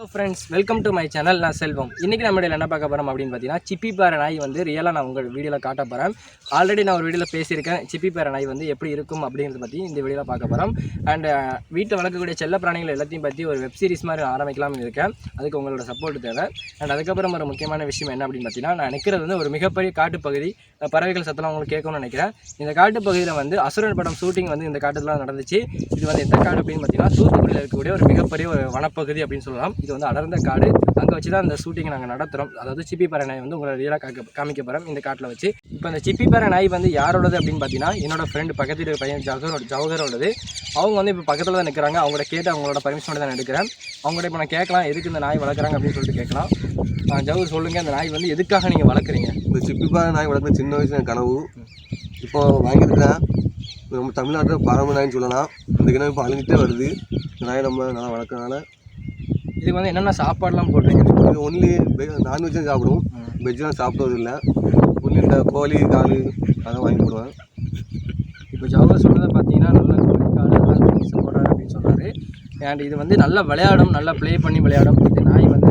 Hello friends welcome to my channel நான் செல்வம். இன்றைக்கி நம்ம இடையில என்ன பார்க்க போகிறோம் அப்படின்னு பார்த்தீங்கன்னா சிப்பி நாய் வந்து ரியலாக நான் உங்கள் வீடியோவில் காட்ட போகிறேன் ஆல்ரெடி நான் ஒரு வீடியோவில் பேசியிருக்கேன் சிப்பி நாய் வந்து எப்படி இருக்கும் அப்படிங்கிறத பற்றி இந்த வீடியோவில் பார்க்க போகிறோம் அண்ட் uh, வீட்டில் வளர்க்கக்கூடிய செல்ல பிராணிகள் எல்லாத்தையும் பற்றி ஒரு வெப் சீரிஸ் மாதிரி ஆரம்பிக்கலாம்னு இருக்கேன். அதுக்கு உங்களோட சப்போர்ட் தேவை. அண்ட் அதுக்கப்புறம் ஒரு முக்கியமான விஷயம் என்ன அப்படின்னு பார்த்தீங்கன்னா நான் நிற்கிறது வந்து ஒரு மிகப்பெரிய காட்டுப்பகுதி. பறவைகள் சத்தம் உங்களுக்கு கேட்கணும்னு நினைக்கிறேன். இந்த காட்டுப்பகுதியில் வந்து அசுரன் படம் ஷூட்டிங் வந்து இந்த காட்டுலாம் நடந்துச்சு. இது வந்து எந்த காடு அப்படின்னு பார்த்தீங்கன்னா தூத்துக்குடியில் இருக்கக்கூடிய ஒரு மிகப்பெரிய ஒரு வனப்பகுதி அப்படின்னு சொல்லலாம். இது வந்து அடர்ந்த காடு. அங்கே வச்சு தான் இந்த ஷூட்டிங் நாங்கள் நடத்துகிறோம் அதாவது சிப்பி பறை நாய் வந்து உங்களை ரியலாக காக்க காமிக்க போகிறோம் இந்த காட்டில் வச்சு. இப்போ இந்த சிப்பி பறை நாய் வந்து யாரோடது அப்படின்னு பார்த்தீங்கன்னா என்னோட ஃப்ரெண்டு பக்கத்து வீட்டு பையன் ஜவஹரோட ஜவஹரோடது. அவங்க வந்து இப்போ பக்கத்தில் தான் நிற்கிறாங்க அவங்கள்ட்ட கேட்டு அவங்களோட பர்மிஷனோட தான் எடுக்கிறேன். அவங்கள்ட்ட இப்போ நான் கேட்கலாம் எதுக்கு இந்த நாய் வளர்க்குறாங்க அப்படின்னு சொல்லிட்டு கேட்கலாம். ஜவஹர் சொல்லுங்கள் அந்த நாய் வந்து எதுக்காக நீங்கள் வளர்க்குறீங்க? இந்த சிப்பிப்பாறை நாய் வளர்க்குற சின்ன வயசுல கனவு. இப்போ வாங்கியிருக்கேன் நம்ம தமிழ்நாட்டில் பாரம்பரிய நாய்னு சொல்லலாம். இந்த கிணறு இப்போ அழிஞ்சிட்டே வருது. இந்த நாயை நம்ம நல்லா வளர்க்கறனால இதுக்கு வந்து என்னென்ன சாப்பாடுலாம் போடுறீங்க இது ஒன்லி நான்வெஜ் தான் சாப்பிடுவோம். வெஜ்லாம் சாப்பிட்றது இல்லை ஒன்லி இந்த கோழி கால் அதெல்லாம் வாங்கி போடுவேன். இப்போ ஜவஹர் சொன்னதை பார்த்தீங்கன்னா நல்ல காடு போடுறாரு அப்படின்னு சொன்னார். அண்ட் இது வந்து நல்லா விளையாடும் நல்லா ப்ளே பண்ணி விளையாடும். இந்த நாய் வந்து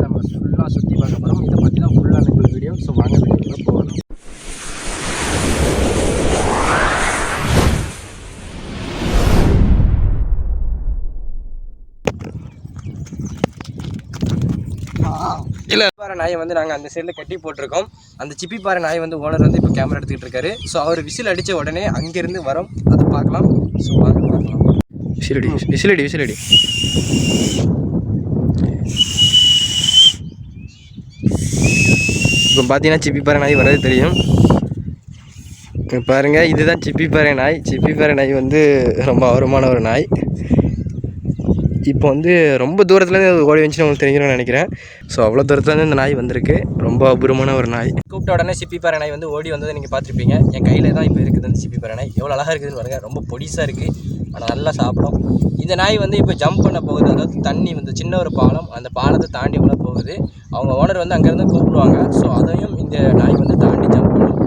இல்லை. பாறை நாயை வந்து நாங்கள் அந்த சைடில் கட்டி போட்டிருக்கோம். அந்த சிப்பி பாறை நாய் வந்து ஓனர் வந்து இப்போ கேமரா எடுத்துக்கிட்டு இருக்காரு. ஸோ அவர் விசில் அடித்த உடனே அங்கேருந்து வரோம். அதை பார்க்கலாம். ஸோ வாங்க பார்க்கலாம். விசிலடி விசிலடி விசிலடி. இப்போ பார்த்தீங்கன்னா சிப்பி பாறை நாய் வர்றது தெரியும். இங்க பாருங்க இதுதான் சிப்பி பாறை நாய். சிப்பி பாறை நாய் வந்து ரொம்ப அவரமான ஒரு நாய். இப்போ வந்து ரொம்ப தூரத்துலேருந்து அது ஓடி வந்துச்சு உங்களுக்கு தெரிஞ்சிடும்னு நினைக்கிறேன். ஸோ அவ்வளோ தூரத்துலேருந்து இந்த நாய் வந்திருக்கு. ரொம்ப அபூர்வமான ஒரு நாய். கூப்பிட்ட உடனே சிப்பி பாறை நாய் வந்து ஓடி வந்ததை நீங்கள் பார்த்துருப்பீங்க. என் கையில் தான் இப்போ இருக்குது அந்த சிப்பி பாறை நாய். எவ்வளோ அழகாக இருக்குதுன்னு பாருங்க. ரொம்ப பொடிசாக இருக்குது ஆனால் நல்லா சாப்பிடும். இந்த நாய் வந்து இப்போ ஜம்ப் பண்ண போகுது. அதாவது தண்ணி வந்து சின்ன ஒரு பாலம். அந்த பாலத்தை தாண்டி உள்ள போகுது. அவங்க ஓனர் வந்து அங்கேருந்து கூப்பிடுவாங்க. ஸோ அதையும் இந்த நாய் வந்து தாண்டி ஜம்ப் பண்ணும்.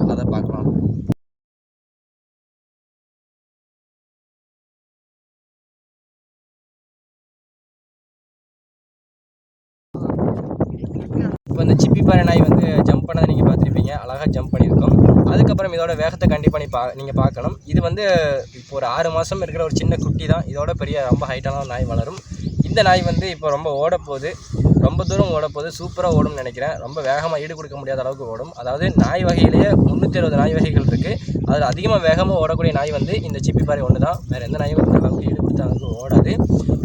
இப்போ இந்த சிப்பி பாறை நாய் வந்து ஜம்ப் பண்ணதை நீங்கள் பார்த்துருப்பீங்க. அழகாக ஜம்ப் பண்ணியிருக்கோம். அதுக்கப்புறம் இதோட வேகத்தை கண்டிப்பாக நீ பா நீங்கள் பார்க்கணும். இது வந்து இப்போ ஒரு ஆறு மாதம் இருக்கிற ஒரு சின்ன குட்டி தான் இதோட பெரிய ரொம்ப ஹைட்டான நாய் வளரும். இந்த நாய் வந்து இப்போ ரொம்ப ஓடப்போகுது. ரொம்ப தூரம் ஓடப்போது சூப்பராக ஓடும்னு நினைக்கிறேன். ரொம்ப வேகமாக ஈடு கொடுக்க முடியாத அளவுக்கு ஓடும். அதாவது நாய் வகையிலேயே முந்நூற்றி அறுபது நாய் வகைகள் இருக்குது அதில் அதிகமாக வேகமாக ஓடக்கூடிய நாய் வந்து இந்த சிப்பி பாறை ஒன்று தான் வேறு எந்த நாயும் அந்த அளவுக்கு ஈடு கொடுத்த அளவுக்கு ஓடாது.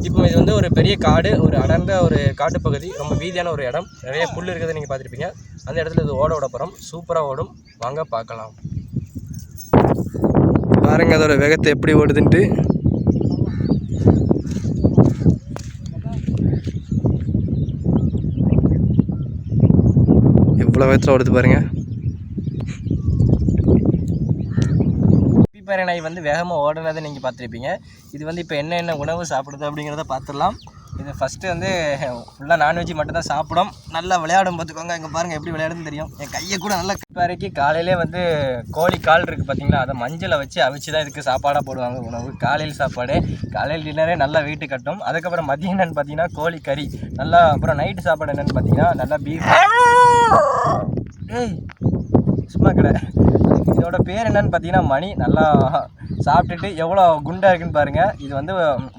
இப்போ இது வந்து ஒரு பெரிய காடு ஒரு அடர்ந்த ஒரு காட்டுப்பகுதி ரொம்ப வீதியான ஒரு இடம். நிறைய புல் இருக்கிறத நீங்கள் பார்த்துருப்பீங்க. அந்த இடத்துல இது ஓட ஓட போகிறோம் சூப்பராக ஓடும். வாங்க பார்க்கலாம். பாருங்க அதோட வேகத்தை எப்படி ஓடுதுன்ட்டு. எவ்வளோ வேகத்தில் ஓடுது பாருங்க. பீப்பரை நாய் வந்து வேகமாக ஓடுனதை நீங்கள் பார்த்துருப்பீங்க. இது வந்து இப்போ என்ன என்ன உணவு சாப்பிடுது அப்படிங்கிறத பார்த்துடலாம். இது ஃபஸ்ட்டு வந்து ஃபுல்லாக நான்வெஜ் மட்டும்தான் சாப்பிடும். நல்லா விளையாடும் பார்த்துக்கோங்க. இங்கே பாருங்கள் எப்படி விளையாடுன்னு தெரியும். என் கையை கூட நல்லா வரைக்கு காலையிலே வந்து கோழி கால் இருக்குது பார்த்தீங்களா? அதை மஞ்சளை வச்சு அவிச்சு தான் இதுக்கு சாப்பாடாக போடுவாங்க உணவு. காலையில் சாப்பாடு காலையில் டின்னரே நல்லா வெயிட்டு கட்டும். அதுக்கப்புறம் மதியம் என்னென்னு பார்த்தீங்கன்னா கோழி கறி. நல்லா அப்புறம் நைட்டு சாப்பாடு என்னென்னு பார்த்தீங்கன்னா நல்லா பீஃப் சும்மா கடை. இதோட பேர் என்னன்னு பார்த்தீங்கன்னா மணி. நல்லா சாப்பிட்டுட்டு எவ்வளோ குண்டாக இருக்குன்னு பாருங்கள் இது வந்து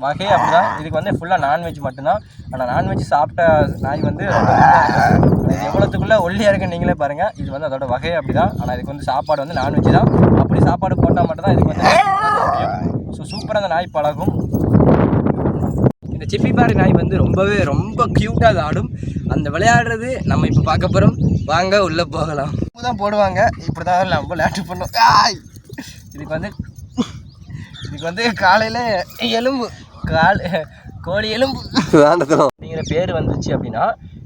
வகை அப்படிதான். இதுக்கு வந்து ஃபுல்லாக நான்வெஜ் மட்டும்தான். ஆனால் நான்வெஜ் சாப்பிட்ட நாய் வந்து இது எவ்வளோத்துக்குள்ளே ஒல்லியாக இருக்குன்னு நீங்களே பாருங்கள் இது வந்து அதோட வகை அப்படி தான் ஆனால் இதுக்கு வந்து சாப்பாடு வந்து நான்வெஜ் தான். அப்படி சாப்பாடு போட்டால் மட்டும்தான் இதுக்கு வந்து ஸோ சூப்பராக அந்த நாய் பழகும். இந்த சிப்பிப்பாறை நாய் வந்து ரொம்பவே ரொம்ப க்யூட்டாக ஆடும். அந்த விளையாடுறது நம்ம இப்போ பார்க்க போகிறோம் வாங்க உள்ளே போகலாம். தான் போடுவாங்க. இப்படி தான் நம்ம விளையாட்டு பண்ணும்! இதுக்கு வந்து இதுக்கு வந்து காலையில் எலும்பு. கால் கோழி எலும்பு. அப்படிங்கிற பேர் வந்துச்சு அப்படின்னா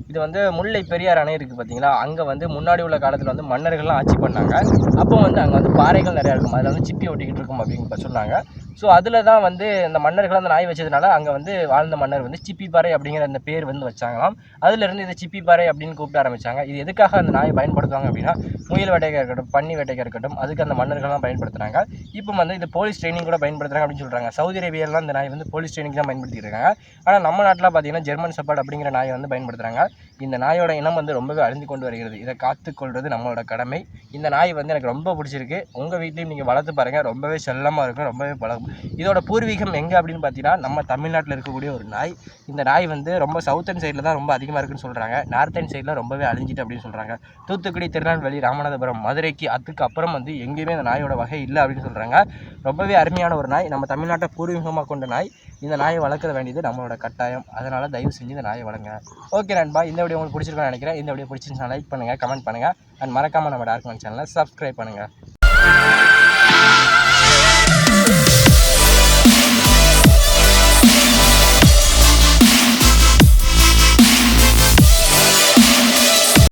இது வந்து முல்லை பெரியார் அணை இருக்குது பார்த்தீங்களா அங்கே வந்து முன்னாடி உள்ள காலத்தில் வந்து மன்னர்கள்லாம் ஆட்சி பண்ணாங்க. அப்போ வந்து அங்கே வந்து பாறைகள் நிறையா இருக்கும். அதில் வந்து சிப்பி ஒட்டிக்கிட்டு இருக்கும் அப்படின்னு சொன்னாங்க. ஸோ அதில் தான் வந்து இந்த மன்னர்கள் அந்த நாய் வச்சதுனால அங்கே வந்து வாழ்ந்த மன்னர் வந்து சிப்பிப்பாறை அப்படிங்கிற அந்த பேர் வந்து வச்சாங்களாம். அதுலேருந்து இதை சிப்பிப்பாறை அப்படின்னு கூப்பிட ஆரம்பித்தாங்க இது எதுக்காக அந்த நாயை பயன்படுத்துவாங்க அப்படின்னா முயல் வேட்டைக்காக இருக்கட்டும் பன்னி வேட்டைக்காக இருக்கட்டும் அதுக்கு அந்த மன்னர்கள்லாம் பயன்படுத்துகிறாங்க இப்போ வந்து இது போலீஸ் ட்ரைனிங் கூட பயன்படுத்துகிறாங்க அப்படின்னு சொல்கிறாங்க சவுதி அரேபியாலாம் இந்த நாய் வந்து போலீஸ் ட்ரைனிங் தான் பயன்படுத்திருக்காங்க ஆனால் நம்ம நாட்டில் பார்த்தீங்கன்னா ஜெர்மன் சப்பாட் அப்படிங்கிற நாயை வந்து பயன்படுத்துகிறாங்க இந்த நாயோட இனம் வந்து ரொம்பவே அழிந்து கொண்டு வருகிறது. இதை காத்துக்கொள்வது நம்மளோட கடமை. இந்த நாய் வந்து எனக்கு ரொம்ப பிடிச்சிருக்கு. உங்கள் வீட்லேயும் நீங்கள் வளர்த்து பாருங்கள் ரொம்பவே செல்லமாக இருக்கும். ரொம்பவே பழகும் இதோட பூர்வீகம் எங்கே அப்படின்னு பார்த்தீங்கன்னா நம்ம தமிழ்நாட்டில் இருக்கக்கூடிய ஒரு நாய். இந்த நாய் வந்து ரொம்ப சவுத்தன் சைடில் தான் ரொம்ப அதிகமாக இருக்குன்னு சொல்கிறாங்க நார்த்தன் சைடில் ரொம்பவே அழிஞ்சிட்டு அப்படின்னு சொல்கிறாங்க தூத்துக்குடி திருநெல்வேலி ராமநாதபுரம் மதுரைக்கு அதுக்கு அப்புறம் வந்து எங்கேயுமே இந்த நாயோட வகை இல்லை அப்படின்னு சொல்கிறாங்க ரொம்பவே அருமையான ஒரு நாய். நம்ம தமிழ்நாட்டை பூர்வீகமாக கொண்ட நாய். இந்த நாயை வளர்க்க வேண்டியது நம்மளோட கட்டாயம். அதனால் தயவு செஞ்சு இந்த நாயை வளங்க ஓகே நண்பா இந்த வீடியோ உங்களுக்கு பிடிச்சிருக்கும்னு நினைக்கிறேன். இந்த வீடியோ பிடிச்சிருந்துச்சுன்னா லைக் பண்ணுங்கள் கமெண்ட் பண்ணுங்கள் அண்ட் மறக்காமல் நம்ம டார்க் சேனலை சப்ஸ்கிரைப் பண்ணுங்கள்